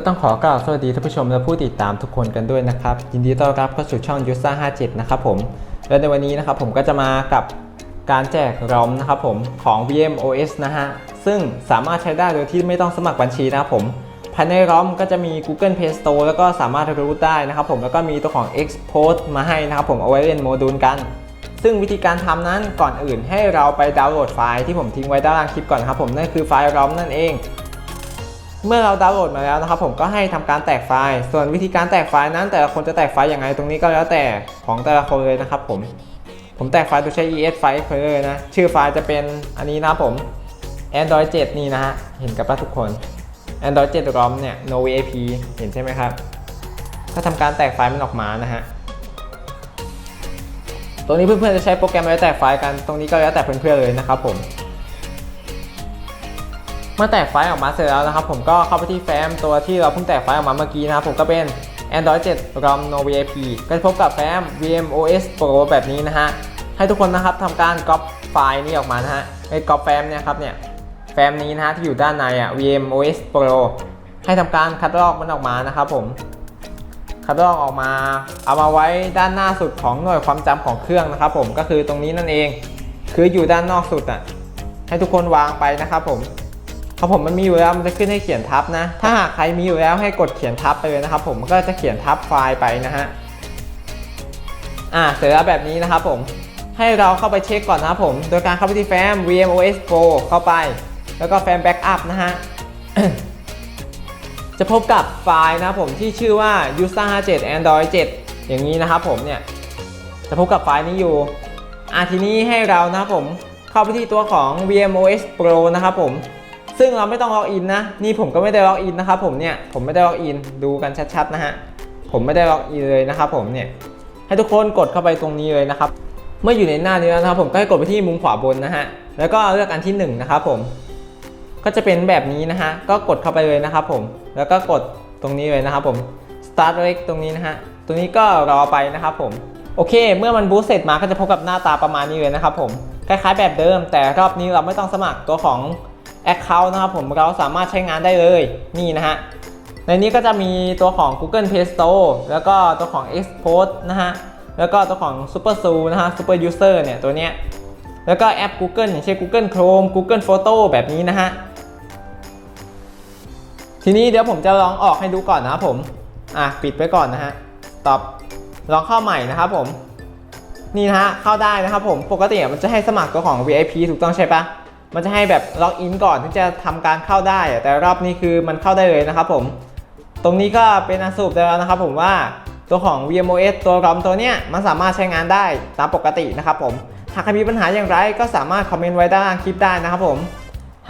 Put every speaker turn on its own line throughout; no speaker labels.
ก็ต้องขอกล่าวสวัสดีท่านผู้ชมและผู้ติดตามทุกคนกันด้วยนะครับ ยินดีต้อนรับเข้าสู่ช่องยูซ่า57 นะครับผม และในวันนี้นะครับผมก็จะมากับการแจกรอมนะครับผมของ VMOS นะฮะ ซึ่งสามารถใช้ได้โดยที่ไม่ต้องสมัครบัญชีนะครับผมภายในรอมก็จะมี Google Play Store แล้วก็สามารถรูทได้นะครับผมแล้วก็มีตัวของ Export มาให้นะครับผมเอาไว้เล่นโมดูลกัน ซึ่งวิธีการทำนั้นก่อนอื่นให้เราไปดาวน์โหลดไฟล์ที่ผมทิ้งไว้ด้านล่างคลิปก่อนนะครับผมนั่นคือไฟล์รอมนั่นเอง เมื่อเราดาวน์โหลดมาแล้วนะครับผมก็ให้ทำการแตกไฟล์ ส่วนวิธีการแตกไฟล์นั้น แต่ละคนจะแตกไฟล์ยังไงตรงนี้ก็แล้วแต่ของแต่ละคนเลยนะครับผม ผมแตกไฟล์โดยใช้ ES File Explorer นะ ชื่อไฟล์จะเป็นอันนี้นะครับผม Android 7 นี่นะฮะ เห็นกับป่ะทุกคน Android 7 ROM เนี่ย no VAP เห็นใช่ไหมครับก็ทำการแตกไฟล์มันออกมานะฮะ ตรงนี้เพื่อนๆจะใช้โปรแกรมอะไรแตกไฟล์กัน ตรงนี้ก็แล้วแต่เพื่อนๆเลยนะครับผม เมื่อแตกไฟล์ออกมาเสร็จแล้วนะครับ ผมก็เข้าไปที่แฟ้มตัวที่เราเพิ่งแตกไฟล์ออกมาเมื่อกี้นะครับ ผมก็เป็น Android 7 ROM No VAP ก็จะพบกับแฟ้ม VMOS Pro แบบนี้นะฮะ ให้ทุกคนนะครับทำการก๊อปไฟล์นี้ออกมานะฮะไอ้ก๊อปแฟ้มเนี่ยครับเนี่ย แฟ้มนี้นะฮะที่อยู่ด้านในอะ VMOS Pro ให้ทำการคัดลอกมันออกมานะครับผม คัดลอกออกมา เอามาไว้ด้านหน้าสุดของหน่วยความจำของเครื่องนะครับ ผม ก็คือตรงนี้นั่นเอง คืออยู่ด้านนอกสุดอะ ให้ทุกคนวางไปนะครับผม พอผมมันมีอยู่แล้วมันจะขึ้นให้เขียนทับนะ ถ้าหากใครมีอยู่แล้วให้กดเขียนทับไปเลยนะครับ ผมมันก็จะเขียนทับไฟล์ไปนะฮะอ่าเสร็จแล้วแบบนี้นะครับผมให้เราเข้าไปเช็คก่อนนะครับผม โดยการเข้าไปที่แฟ้ม VMOS Pro เข้าไป แล้วก็แฟ้ม Backup นะฮะจะพบกับไฟล์นะครับผมที่ชื่อว่า user 57 android 7 อย่างนี้นะครับผมเนี่ยจะพบกับไฟล์นี้อยู่อะทีนี้ให้เรานะครับผมเข้าไปที่ตัวของ VMOS Pro นะครับผม ซึ่งเราไม่ต้องล็อกอินนะ นี่ผมก็ไม่ได้ล็อกอินนะครับผมเนี่ย ผมไม่ได้ล็อกอิน ดูกันชัดๆนะฮะ ผมไม่ได้ล็อกอินเลยนะครับผมเนี่ย ให้ทุกคนกดเข้าไปตรงนี้เลยนะครับ เมื่ออยู่ในหน้านี้แล้วนะครับ ผมก็ให้กดไปที่มุมขวาบนนะฮะ แล้วก็เลือกอันที่หนึ่งนะครับผม ก็จะเป็นแบบนี้นะฮะ ก็กดเข้าไปเลยนะครับผม แล้วก็กดตรงนี้เลยนะครับผม start เล็กตรงนี้นะฮะ ตรงนี้ก็รอไปนะครับผม โอเค เมื่อมันบูสต์เสร็จมาก็จะพบกับหน้าตาประมาณนี้เลยนะครับผม คล้ายๆแบบเดิม แต่รอบนี้เราไม่ต้องสมัครตัวของ Account นะครับผมเราสามารถใช้งานได้เลยนี่นะฮะในนี้ก็จะมีตัวของ Google Play Store แล้วก็ตัวของ Export นะฮะแล้วก็ตัวของ Super Zoo นะฮะ Super User เนี่ยตัวเนี้ยแล้วก็แอป Google อย่างเช่น Google Chrome Google Photo แบบนี้นะฮะทีนี้เดี๋ยวผมจะลองออกให้ดูก่อนนะครับผมอะปิดไว้ก่อนนะฮะ stop ลองเข้าใหม่นะครับผมนี่นะฮะเข้าได้นะครับผมปกติมันจะให้สมัครตัวของ VIP ถูกต้องใช่ปะ มันจะให้แบบล็อกอินก่อนที่จะทำการเข้าได้ แต่รอบนี้คือมันเข้าได้เลยนะครับผม ตรงนี้ก็เป็นอันสรุปได้แล้วนะครับผมว่าตัวของ VMOS ตัวรอมตัวเนี้ยมันสามารถใช้งานได้ตามปกตินะครับผม หากใครมีปัญหาอย่างไรก็สามารถคอมเมนต์ไว้ด้านล่างคลิปได้นะครับผม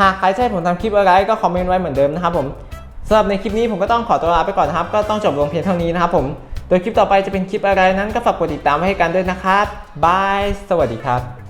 หากใครให้ผมทำคลิปอะไรก็คอมเมนต์ไว้เหมือนเดิมนะครับผมสำหรับในคลิปนี้ผมก็ต้องขอตัวลาไปก่อนนะครับ ก็ต้องจบลงเพียงเท่านี้นะครับผม โดยคลิปต่อไปจะเป็นคลิปอะไรนั้นก็ฝากกดติดตามไว้ให้กันด้วยนะครับบาย สวัสดีครับ